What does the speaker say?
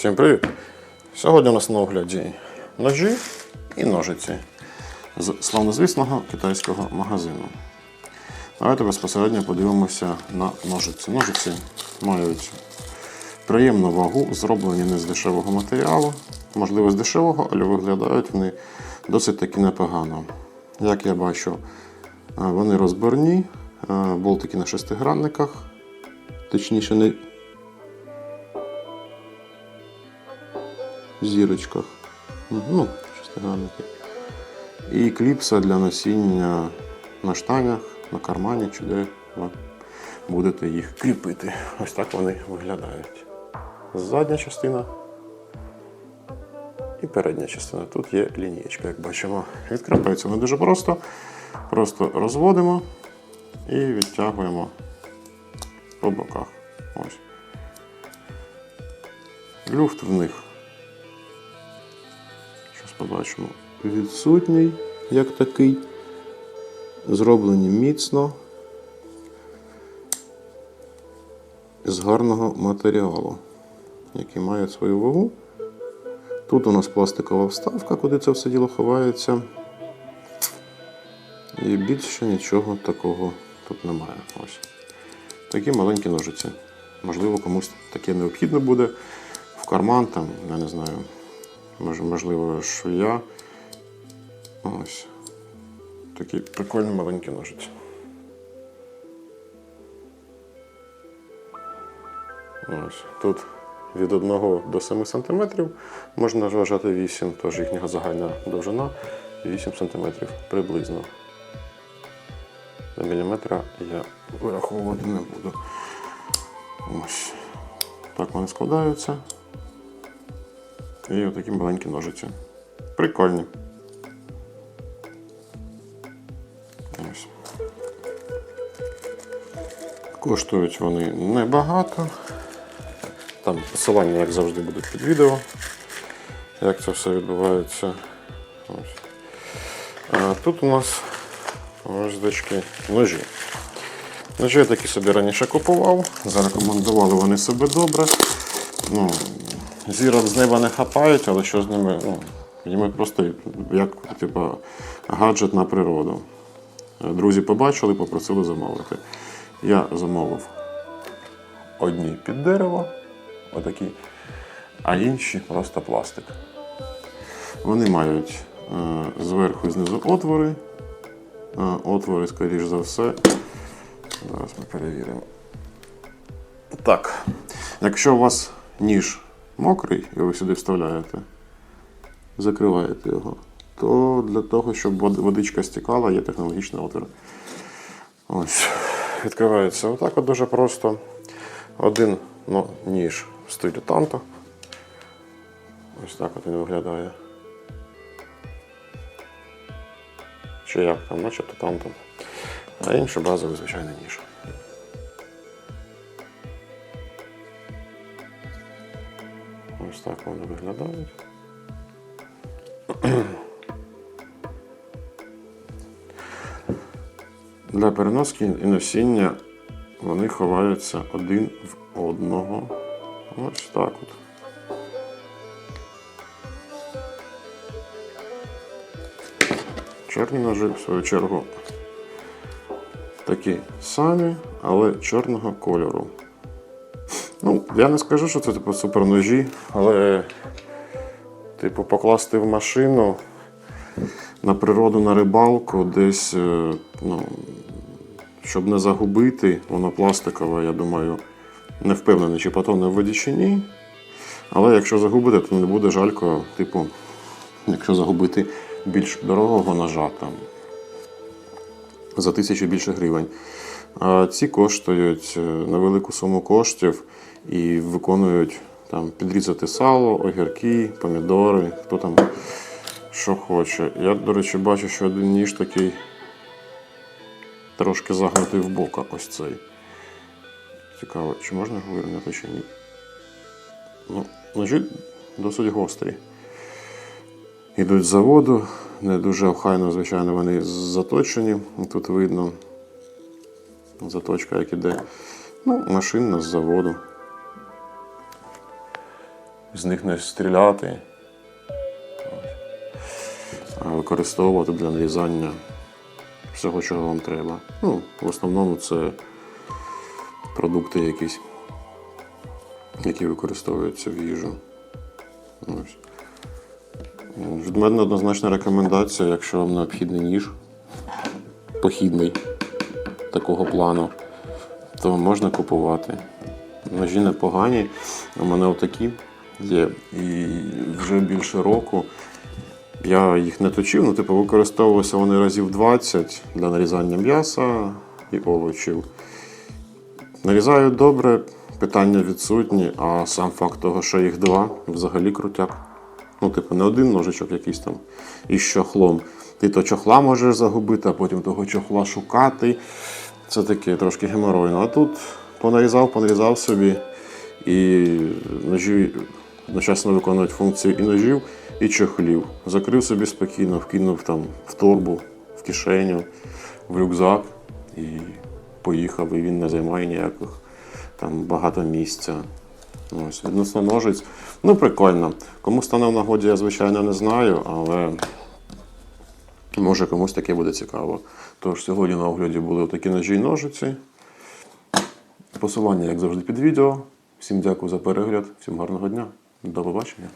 Всім привіт! Сьогодні у нас на огляді ножі і ножиці з славнозвісного китайського магазину. Давайте безпосередньо подивимося на ножиці. Ножиці мають приємну вагу, зроблені не з дешевого матеріалу, можливо, з дешевого, але виглядають вони досить таки непогано. Як я бачу, е, вони розборні, е, болтики на шестигранниках, точніше, не зірочках. Ну, шестигранники. І кліпса для носіння на штанях, на кармані, чи де ви будете їх кріпити. Ось так вони виглядають. Задня частина і передня частина. Тут є лінієчка, як бачимо. Відкрапаються вони дуже просто. Просто розводимо і відтягуємо по боках. Ось. Люфт в них Щось побачимо. Відсутній, як такий. Зроблені міцно. З гарного матеріалу, який має свою вагу. Тут у нас пластикова вставка, куди це все діло ховається. І більше нічого такого тут немає. Ось. Такі маленькі ножиці. Можливо, комусь таке необхідно буде в карман, там, я не знаю, можливо, швія. Ось. Такі прикольні маленькі ножиці. Ось. Тут від 1 до 7 см можна вважати 8, тож їхня загальна довжина 8 см приблизно. На міліметра я вираховувати не буду. Ось. Так вони складаються. І отакі маленькі ножиці. Прикольні. Коштують вони небагато. Там посилання, як завжди, будуть під відео. Як це все відбувається. Ось. А тут у нас ось дочки ножі. Ножі я такі собі раніше купував, зарекомендували вони себе добре. Ну, зірок з неба не хапають, але що з ними? Ну, їм просто як типу, гаджет на природу. Друзі побачили, попросили замовити. Я замовив одні під дерево, отакі, а інші просто пластик. Вони мають е, зверху і знизу отвори. Е, отвори, скоріш за все. Зараз ми перевіримо. Так. Якщо у вас ніж мокрий і ви сюди вставляєте, закриваєте його, то для того, щоб водичка стікала, є технологічний отвір. Ось. Відкривається отак от дуже просто. Один ну, ніж в стилі танто. Ось так от він виглядає. Чи як там, начебто танто. А інший базовий звичайний ніж. Ось так вони виглядають. Для переноски і носіння вони ховаються один в одного. Ось так от. Чорні ножи, в свою чергу, такі самі, але чорного кольору. Ну, я не скажу, що це типу суперножі, але типу покласти в машину на природу, на рибалку, десь, е, ну, щоб не загубити, воно пластикове, я думаю, не впевнений, чи потоне в воді чи ні. Але якщо загубите, то не буде жалько, типу, якщо загубити більш дорогого ножа там за тисячу більше гривень. Ці коштують е, невелику суму коштів і виконують там підрізати сало, огірки, помідори, хто там що хоче. Я, до речі, бачу, що один ніж такий трошки загнутий в бока ось цей. Цікаво, чи можна його вирівняти чи ні. Ну, ножі досить гострі. Йдуть з заводу, не дуже охайно, звичайно, вони заточені. Тут видно заточка, як іде. Ну, машинна з заводу. з них не стріляти, використовувати для нарізання всього, чого вам треба. Ну, в основному це продукти якісь, які використовуються в їжу. Від мене однозначна рекомендація, якщо вам необхідний ніж похідний такого плану, то можна купувати. Ножі непогані. У мене отакі є. І вже більше року я їх не точив, ну, типу, використовувалися вони разів 20 для нарізання м'яса і овочів. Нарізають добре, питання відсутні, а сам факт того, що їх два, взагалі крутяк. Ну, типу, не один ножичок якийсь там із чохлом. Ти то чохла можеш загубити, а потім того чохла шукати. Це таке трошки геморойно. А тут понарізав, понарізав собі. І ножі одночасно виконують функцію і ножів, і чохлів. Закрив собі спокійно, вкинув там в торбу, в кишеню, в рюкзак і поїхав. І він не займає ніяких там багато місця. Ось, відносно ножиць. Ну, прикольно. Кому стане в нагоді, я звичайно не знаю, але може комусь таке буде цікаво. Тож сьогодні на огляді були такі ножі і ножиці. Посилання, як завжди, під відео. Всім дякую за перегляд, всім гарного дня. До побачення.